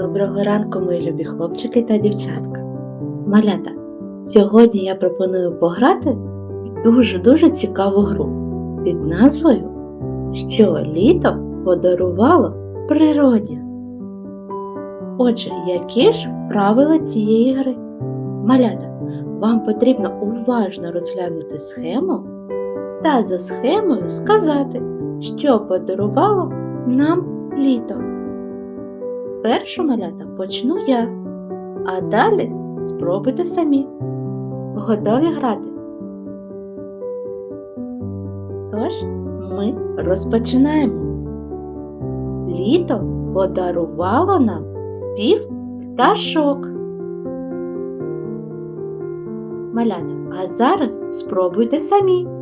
Доброго ранку, мої любі хлопчики та дівчатка. Малята, сьогодні я пропоную пограти в дуже-дуже цікаву гру під назвою Що літо подарувало природі. Отже, які ж правила цієї гри? Малята, вам потрібно уважно розглянути схему та за схемою сказати, що подарувало нам літо. Першу малята почну я, а далі спробуйте самі. Готові грати? Тож ми розпочинаємо. Літо подарувало нам спів пташок. Малята, а зараз спробуйте самі.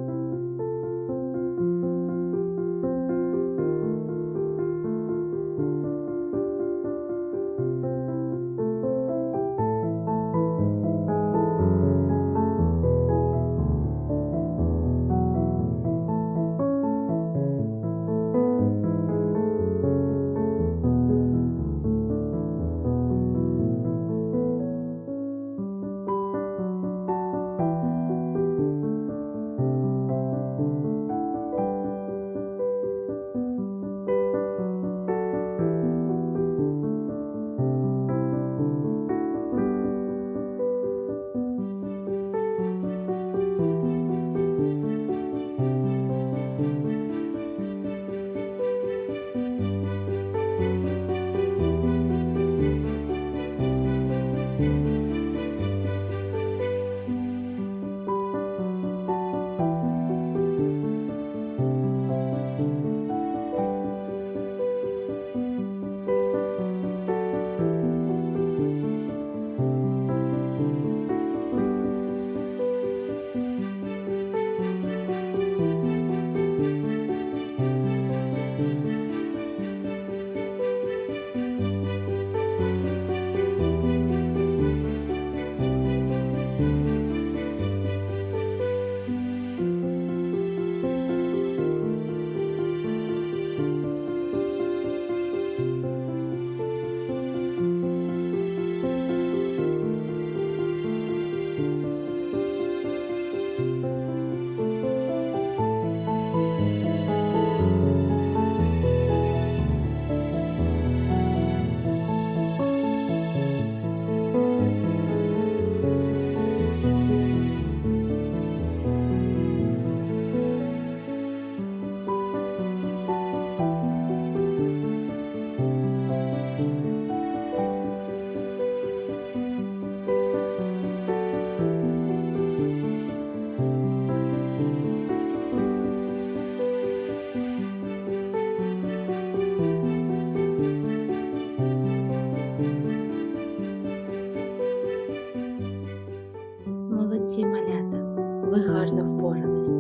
Молодці малята, ви гарно впорались.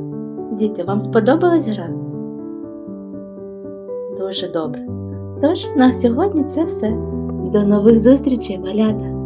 Діти, вам сподобалась гра? Дуже добре. Тож на сьогодні це все. До нових зустрічей, малята!